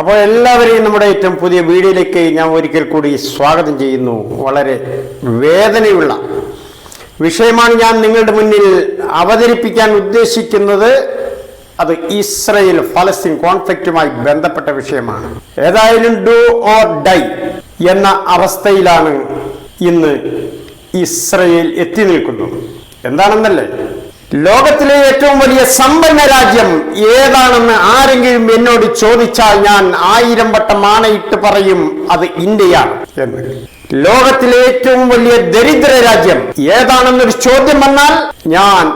അപ്പോൾ എല്ലാവരെയും നമ്മുടെ ഏറ്റവും പുതിയ വീഡിയോയിലേക്ക് ഞാൻ ഒരിക്കൽ കൂടി സ്വാഗതം ചെയ്യുന്നു. വളരെ വേദനയുള്ള വിഷയമാണ് ഞാൻ നിങ്ങളുടെ മുന്നിൽ അവതരിപ്പിക്കാൻ ഉദ്ദേശിക്കുന്നത്. അത് ഇസ്രയേൽ ഫലസ്തീൻ കോൺഫ്ലിക്റ്റുമായി ബന്ധപ്പെട്ട വിഷയമാണ്. ഏതായാലും ഡു ഓർ ഡൈ എന്ന അവസ്ഥയിലാണ് ഇന്ന് ഇസ്രയേൽ എത്തി നിൽക്കുന്നത്. എന്താണെന്നല്ലേ? ലോകത്തിലെ ഏറ്റവും വലിയ സമ്പന്ന രാജ്യം ഏതാണെന്ന് ആരെങ്കിലും എന്നോട് ചോദിച്ചാൽ ഞാൻ ആയിരം വട്ടം ആണയിട്ട് പറയും അത് ഇന്ത്യയാണ്. എന്ന് ലോകത്തിലെ ഏറ്റവും വലിയ ദരിദ്ര രാജ്യം ഏതാണെന്നൊരു ചോദ്യം വന്നാൽ ഞാൻ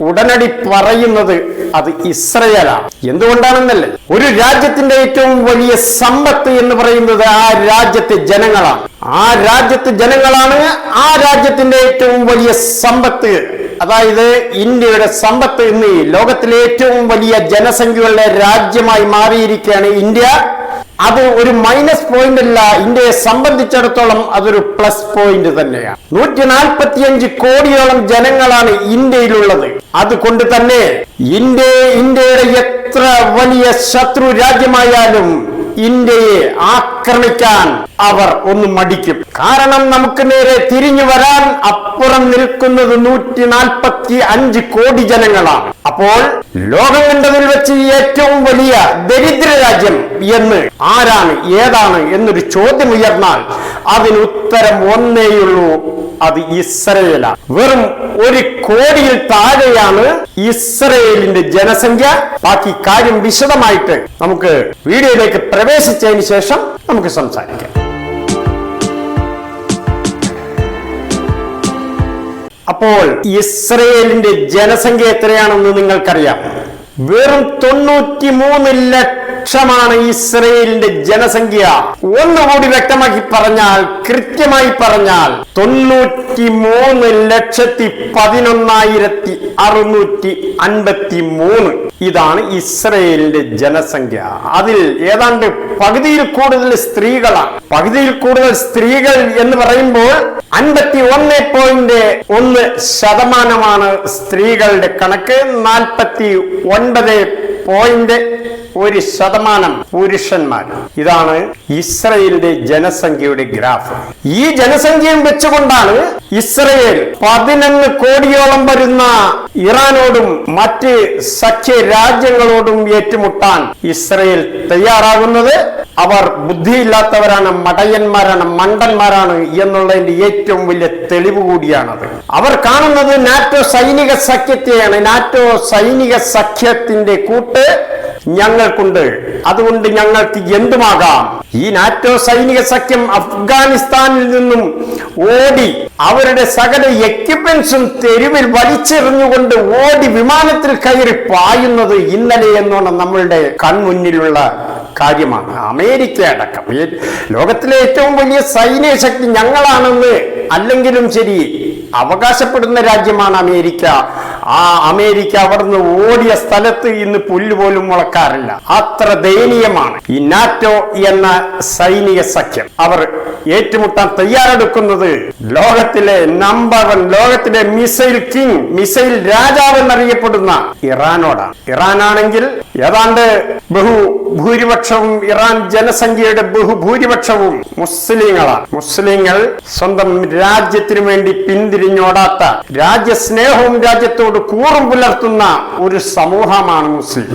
ഉടനടി പറയുന്നത് അത് ഇസ്രയേലാണ്. എന്തുകൊണ്ടാണെന്നല്ലേ? ഒരു രാജ്യത്തിന്റെ ഏറ്റവും വലിയ സമ്പത്ത് എന്ന് പറയുന്നത് ആ രാജ്യത്തെ ജനങ്ങളാണ്. ആ രാജ്യത്തെ ജനങ്ങളാണ് ആ രാജ്യത്തിന്റെ ഏറ്റവും വലിയ സമ്പത്ത്. അതായത് ഇന്ത്യയുടെ സമ്പത്ത് ഇന്ന് ലോകത്തിലെ ഏറ്റവും വലിയ ജനസംഖ്യയുള്ള രാജ്യമായി മാറിയിരിക്കുകയാണ് ഇന്ത്യ. അത് ഒരു മൈനസ് പോയിന്റ് അല്ല. ഇന്ത്യയെ സംബന്ധിച്ചിടത്തോളം അതൊരു പ്ലസ് പോയിന്റ് തന്നെയാണ്. നൂറ്റി നാൽപ്പത്തിയഞ്ച് കോടിയോളം ജനങ്ങളാണ് ഇന്ത്യയിലുള്ളത്. അതുകൊണ്ട് തന്നെ ഇന്ത്യ ഇന്ത്യയുടെ എത്ര വലിയ ശത്രു രാജ്യമായാലും ഇന്ത്യയെ ആക്രമിക്കാൻ അവർ ഒന്ന് മടിക്കും. കാരണം നമുക്ക് നേരെ തിരിഞ്ഞു വരാൻ അപ്പുറം നിൽക്കുന്നത് നൂറ്റി നാൽപ്പത്തി അഞ്ച് കോടി ജനങ്ങളാണ്. അപ്പോൾ ലോകം കണ്ടതിൽ വെച്ച് ഏറ്റവും വലിയ ദരിദ്ര രാജ്യം എന്ന് ആരാണ് ഏതാണ് എന്നൊരു ചോദ്യം ഉയർന്നാൽ അതിന് ഉത്തരം ഒന്നേയുള്ളൂ അത് ഇസ്രയേലാണ് വെറും ഒരു കോടിയിൽ താഴെയാണ് ഇസ്രയേലിന്റെ ജനസംഖ്യ. ബാക്കി കാര്യം വിശദമായിട്ട് നമുക്ക് വീഡിയോയിലേക്ക് പ്രവേശിച്ചതിന് ശേഷം നമുക്ക് സംസാരിക്കാം. അപ്പോൾ ഇസ്രയേലിന്റെ ജനസംഖ്യ എത്രയാണെന്ന് നിങ്ങൾക്കറിയാം? വെറും തൊണ്ണൂറ്റി മൂന്ന് ലക്ഷമാണ് ഇസ്രയേലിന്റെ ജനസംഖ്യ. ഒന്നുകൂടി വ്യക്തമാക്കി പറഞ്ഞാൽ കൃത്യമായി പറഞ്ഞാൽ തൊണ്ണൂറ്റി മൂന്ന് ലക്ഷത്തി പതിനൊന്നായിരത്തി അറുന്നൂറ്റി അൻപത്തി മൂന്ന് ഇതാണ് ഇസ്രയേലിന്റെ ജനസംഖ്യ. അതിൽ ഏതാണ്ട് പകുതിയിൽ കൂടുതൽ സ്ത്രീകളാണ്. പകുതിയിൽ കൂടുതൽ സ്ത്രീകൾ എന്ന് പറയുമ്പോൾ അൻപത്തി ഒന്ന് പോയിന്റ് ഒന്ന് ശതമാനമാണ് സ്ത്രീകളുടെ കണക്ക്. നാൽപ്പത്തി ഒൻപത് പോയിന്റ് ഒരു ശതമാനം പുരുഷന്മാർ. ഇതാണ് ഇസ്രയേലിന്റെ ജനസംഖ്യയുടെ ഗ്രാഫ്. ഈ ജനസംഖ്യയും വെച്ചുകൊണ്ടാണ് ഇസ്രയേൽ പതിനൊന്ന് കോടിയോളം വരുന്ന ഇറാനോടും മറ്റ് സഖ്യ രാജ്യങ്ങളോടും ഏറ്റുമുട്ടാൻ ഇസ്രയേൽ തയ്യാറാകുന്നത്. അവർ ബുദ്ധിയില്ലാത്തവരാണ് മടയന്മാരാണ് മണ്ടന്മാരാണ് എന്നുള്ളതിന്റെ ഏറ്റവും വലിയ തെളിവ് കൂടിയാണത്. അവർ കാണുന്നത് നാറ്റോ സൈനിക സഖ്യത്തെയാണ്. നാറ്റോ സൈനിക സഖ്യത്തിന്റെ കൂട്ട് ഞങ്ങൾക്കുണ്ട്. അതുകൊണ്ട് ഞങ്ങൾക്ക് എന്തുമാകാം? ഈ നാറ്റോ സൈനിക സഖ്യം അഫ്ഗാനിസ്ഥാനിൽ നിന്നും ഓടി അവരുടെ സകല എക്യുപ്മെന്റ്സും തെരുവിൽ വലിച്ചെറിഞ്ഞുകൊണ്ട് ഓടി വിമാനത്തിൽ കയറി പായുന്നത് ഇന്നലെ എന്നോണം നമ്മളുടെ കൺമുന്നിലുള്ള കാര്യമാണ്. അമേരിക്ക അടക്കം. ലോകത്തിലെ ഏറ്റവും വലിയ സൈനിക ശക്തി ഞങ്ങളാണെന്ന് അല്ലെങ്കിലും ശരി അവകാശപ്പെടുന്ന രാജ്യമാണ് അമേരിക്ക. ആ അമേരിക്ക അവിടുന്ന് ഓടിയ സ്ഥലത്ത് ഇന്ന് പുല്ല് പോലും മുളക്കാറില്ല. അത്ര ദയനീയമാണ് ഈ നാറ്റോ എന്ന സൈനിക സഖ്യം. അവർ ഏറ്റുമുട്ടാൻ തയ്യാറെടുക്കുന്നത് ലോകത്തിലെ നമ്പർ വൺ ലോകത്തിലെ മിസൈൽ കിങ് മിസൈൽ രാജാവ് എന്നറിയപ്പെടുന്ന ഇറാനോടാണ്. ഇറാനാണെങ്കിൽ ഏതാണ്ട് ബഹു ഭൂരിപക്ഷവും ഇറാൻ ജനസംഖ്യയുടെ ബഹുഭൂരിപക്ഷവും മുസ്ലിങ്ങളാണ്. മുസ്ലിങ്ങൾ സ്വന്തം രാജ്യത്തിനു വേണ്ടി പിന്തിരിഞ്ഞോടാത്ത രാജ്യസ്നേഹവും രാജ്യത്തോട് കൂറും പുലർത്തുന്ന ഒരു സമൂഹമാണ് മുസ്ലിം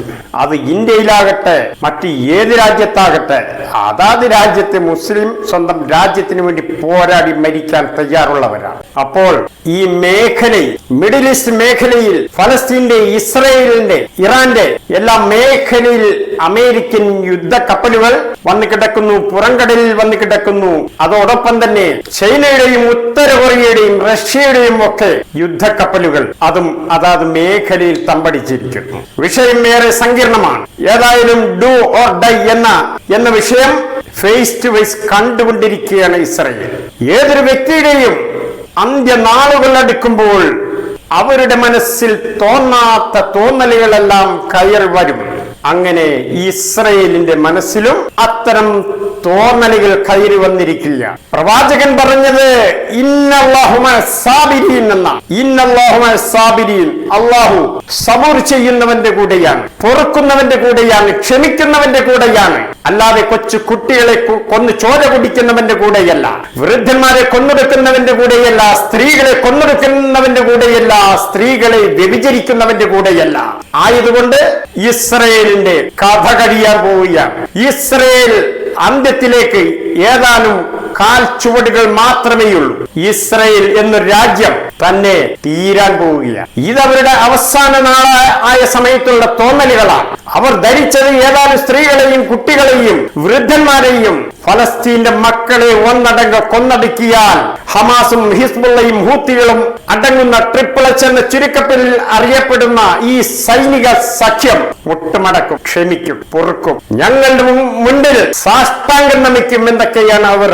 അത് ഇന്ത്യയിലാകട്ടെ മറ്റ് ഏത് രാജ്യത്താകട്ടെ അതാത് രാജ്യത്തെ മുസ്ലിം സ്വന്തം രാജ്യത്തിന് വേണ്ടി പോരാടി മരിക്കാൻ തയ്യാറുള്ളവരാണ്. അപ്പോൾ ഈ മേഖലയിൽ മിഡിൽ ഈസ്റ്റ് മേഖലയിൽ ഫലസ്തീന്റെ ഇസ്രയേലിന്റെ ഇറാന്റെ എല്ലാ മേഖലയിൽ അമേരിക്കൻ യുദ്ധ കപ്പലുകൾ വന്നു കിടക്കുന്നു പുറംകടലിൽ വന്നു കിടക്കുന്നു അതോടൊപ്പം തന്നെ ചൈനയുടെയും ഉത്തര കൊറിയയുടെയും റഷ്യയുടെയും ഒക്കെ യുദ്ധ കപ്പലുകൾ അതും അതാത് മേഖലയിൽ തമ്പടിച്ചിരിക്കുന്നു. വിഷയം ഏറെ സങ്കീർണമാണ്. ഏതായാലും ഡു ഓർ ഡൈ എന്ന എന്ന വിഷയം ഫേസ് ടു ഫേസ് കണ്ടുകൊണ്ടിരിക്കുകയാണ് ഇസ്രയേൽ. ഏതൊരു വ്യക്തിയുടെയും അന്ത്യനാളുകൾ അടുക്കുമ്പോൾ അവരുടെ മനസ്സിൽ തോന്നാത്ത തോന്നലുകളെല്ലാം കയറി വരും. അങ്ങനെ ഇസ്രയേലിന്റെ മനസ്സിലും അത്തരം തോന്നലുകൾ കയറി വന്നിരിക്കില്ല. പ്രവാചകൻ പറഞ്ഞത് അള്ളാഹു സബൂർ ചെയ്യുന്നവന്റെ കൂടെയാണ് പൊറുക്കുന്നവന്റെ കൂടെയാണ് ക്ഷമിക്കുന്നവന്റെ കൂടെയാണ്. അല്ലാതെ കൊച്ചു കുട്ടികളെ കൊന്നു ചോര കുടിക്കുന്നവന്റെ കൂടെയല്ല വൃദ്ധന്മാരെ കൊന്നെടുക്കുന്നവന്റെ കൂടെയല്ല സ്ത്രീകളെ കൊന്നെടുക്കുന്നവന്റെ കൂടെയല്ല സ്ത്രീകളെ വ്യഭിചരിക്കുന്നവന്റെ കൂടെയല്ല. ആയതുകൊണ്ട് ഇസ്രയേലിന്റെ കഥ കഴിയാൻ പോവുകയാണ്. ഇസ്രയേൽ അന്ത്യത്തിലേക്ക് ഏതാനും കാൽ ചുവടുകൾ മാത്രമേയുള്ളൂ ഇസ്രയേൽ എന്നൊരു രാജ്യം തന്നെ തീരാൻ പോവുകയാണ്. ഇതവരുടെ അവസാന നാളായ സമയത്തുള്ള തോന്നലുകളാണ്. അവർ ധരിച്ചത് ഏതാനും സ്ത്രീകളെയും കുട്ടികളെയും വൃദ്ധന്മാരെയും ഫലസ്തീന്റെ മക്കളെ ഒന്നടങ്ക കൊന്നടുക്കിയാൽ ഹമാസും ഹിസ്ബുള്ളയും ഹൂത്തികളും അടങ്ങുന്ന ട്രിപ്പിൾ എച്ച് എന്ന ചുരുക്കപ്പേരിൽ അറിയപ്പെടുന്ന ഈ സൈനിക സഖ്യം ഒട്ടുമടക്കും ക്ഷമിക്കും പൊറുക്കും. ഞങ്ങളുടെ മുൻപിൽ സാഷ്ടാംഗം നമിക്കും എന്തൊക്കെയാണ് അവർ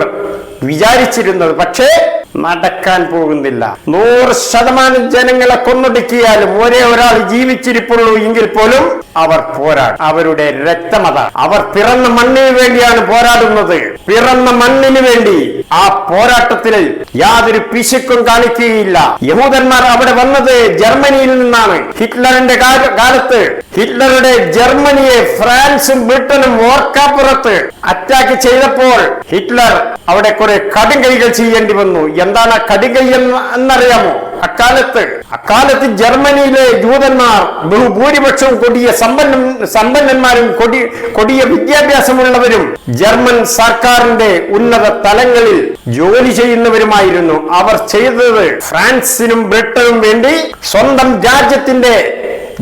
വിചാരിച്ചിരുന്നത്. പക്ഷേ നടക്കാൻ പോകുന്നില്ല. നൂറ് ശതമാനം ജനങ്ങളെ കൊന്നൊടുക്കിയാലും ഒരേ ഒരാൾ ജീവിച്ചിരിപ്പുള്ളൂ എങ്കിൽ പോലും അവർ പോരാടും. അവരുടെ രക്തമത അവർ പിറന്ന മണ്ണിന് വേണ്ടിയാണ് പോരാടുന്നത്. പിറന്ന മണ്ണിന് വേണ്ടി ആ പോരാട്ടത്തിൽ യാതൊരു പിശുക്കും കാണിക്കുകയില്ല. യഹൂദന്മാർ അവിടെ വന്നത് ജർമ്മനിയിൽ നിന്നാണ്. ഹിറ്റ്ലറിന്റെ കാല- കാലത്ത് ഹിറ്റ്ലറുടെ ജർമ്മനിയെ ഫ്രാൻസും ബ്രിട്ടനും ഓർക്കാപ്പുറത്ത് അറ്റാക്ക് ചെയ്തപ്പോൾ ഹിറ്റ്ലർ അവിടെ കുറെ കടുംകൈകൾ ചെയ്യേണ്ടി വന്നു. എന്താണ് കടുകൈ എന്ന് എന്നറിയാമോ? അക്കാലത്ത് അക്കാലത്ത് ജർമ്മനിയിലെ ജൂതന്മാർ ബഹുഭൂരിപക്ഷവും കൊടിയ സമ്പന്നം സമ്പന്നന്മാരും കൊടി കൊടിയ വിദ്യാഭ്യാസമുള്ളവരും ജർമ്മൻ സർക്കാരിന്റെ ഉന്നത തലങ്ങളിൽ ജോലി ചെയ്യുന്നവരുമായിരുന്നു. അവർ ചെയ്തത് ഫ്രാൻസിനും ബ്രിട്ടനും വേണ്ടി സ്വന്തം രാജ്യത്തിന്റെ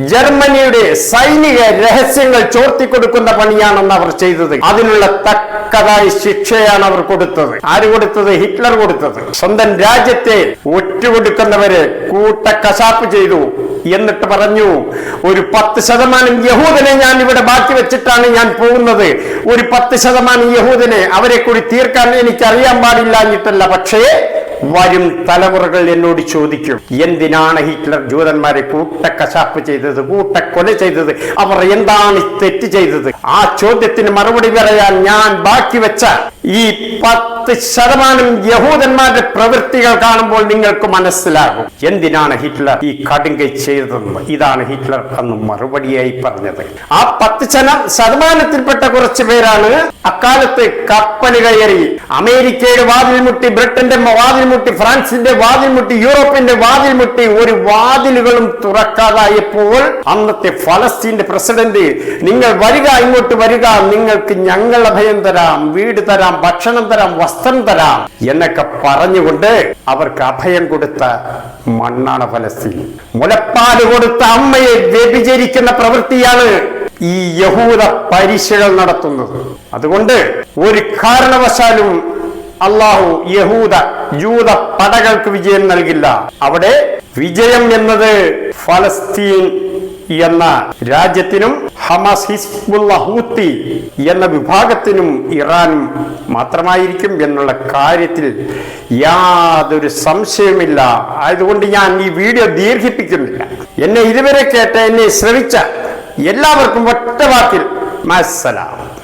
ജർമ്മനിയുടെ സൈനിക രഹസ്യങ്ങൾ ചോർത്തി കൊടുക്കുന്ന പണിയാണെന്ന് അവർ ചെയ്തത്. അതിനുള്ള തക്കതായ ശിക്ഷയാണ് അവർ കൊടുത്തത്. ആര് കൊടുത്തത്? ഹിറ്റ്ലർ കൊടുത്തത്. സ്വന്തം രാജ്യത്തെ ഒറ്റുകൊടുക്കുന്നവരെ കൂട്ടക്കശാപ്പ് ചെയ്തു. എന്നിട്ട് പറഞ്ഞു ഒരു പത്ത് ശതമാനം യഹൂദനെ ഞാൻ ഇവിടെ ബാക്കി വെച്ചിട്ടാണ് ഞാൻ പോകുന്നത്. ഒരു പത്ത് ശതമാനം യഹൂദനെ അവരെ കൂടി തീർക്കാൻ എനിക്ക് അറിയാൻ പാടില്ലാഞ്ഞിട്ടല്ല. പക്ഷേ വരും തലമുറകൾ എന്നോട് ചോദിക്കും എന്തിനാണ് ഹിറ്റ്ലർ ജൂതന്മാരെ കൂട്ടക്കശാപ്പ് ചെയ്തത് കൂട്ടക്കൊല ചെയ്തത്? അവർ എന്താണ് തെറ്റ് ചെയ്തത്? ആ ചോദ്യത്തിന് മറുപടി പറയാൻ ഞാൻ ബാക്കി വെച്ച ഈ പത്ത് ശതമാനം യഹൂദന്മാരുടെ പ്രവൃത്തികൾ കാണുമ്പോൾ നിങ്ങൾക്ക് മനസ്സിലാകും. എന്തിനാണ് ഹിറ്റ്ലർ ഈ കടുങ്കൈ ചെയ്തതെന്ന്? ഇതാണ് ഹിറ്റ്ലർ അന്ന് മറുപടിയായി പറഞ്ഞത്. ആ പത്ത് ശത ശതമാനത്തിൽപ്പെട്ട കുറച്ച് പേരാണ് അക്കാലത്ത് കപ്പൽ കയറി അമേരിക്കയുടെ വാതിൽ മുട്ടി ബ്രിട്ടന്റെ വാതിൽ മുട്ടി ഫ്രാൻസിന്റെ വാതിൽ മുട്ടി യൂറോപ്പിന്റെ വാതിൽ മുട്ടി ഒരു വാതിലുകളും തുറക്കാതായപ്പോൾ അന്നത്തെ ഫലസ്തീന്റെ പ്രസിഡന്റ് നിങ്ങൾ വരിക ഇങ്ങോട്ട് വരിക നിങ്ങൾക്ക് ഞങ്ങൾ അഭയം തരാം വീട് തരാം ഭക്ഷണം തരാം വസ്ത്രം തരാം. എന്നൊക്കെ പറഞ്ഞുകൊണ്ട് അവർക്ക് അഭയം കൊടുത്ത മണ്ണാണ് ഫലസ്തീൻ. മുലപ്പാൽ കൊടുത്ത അമ്മയെ വ്യഭിചരിക്കുന്ന പ്രവൃത്തിയാണ് ഈ യഹൂദ പരീക്ഷകൾ നടത്തുന്നത്. അതുകൊണ്ട് ഒരു കാരണവശാലും അള്ളാഹു യഹൂദ ജൂത പടകൾക്ക് വിജയം നൽകില്ല. അവിടെ വിജയം എന്നത് ഫലസ്തീൻ എന്ന രാജ്യത്തിനും ഹമാസ് ഹിസ്ബുള്ള ഹൂത്തി എന്ന വിഭാഗത്തിനും ഇറാനും മാത്രമായിരിക്കും എന്നുള്ള കാര്യത്തിൽ യാതൊരു സംശയമില്ല ആയതുകൊണ്ട് ഞാൻ ഈ വീഡിയോ ദീർഘിപ്പിക്കുന്നില്ല. എന്നെ ഇതുവരെ കേട്ട എന്നെ ശ്രമിച്ച എല്ലാവർക്കും ഒറ്റ വാക്കിൽ മസ്സലാം.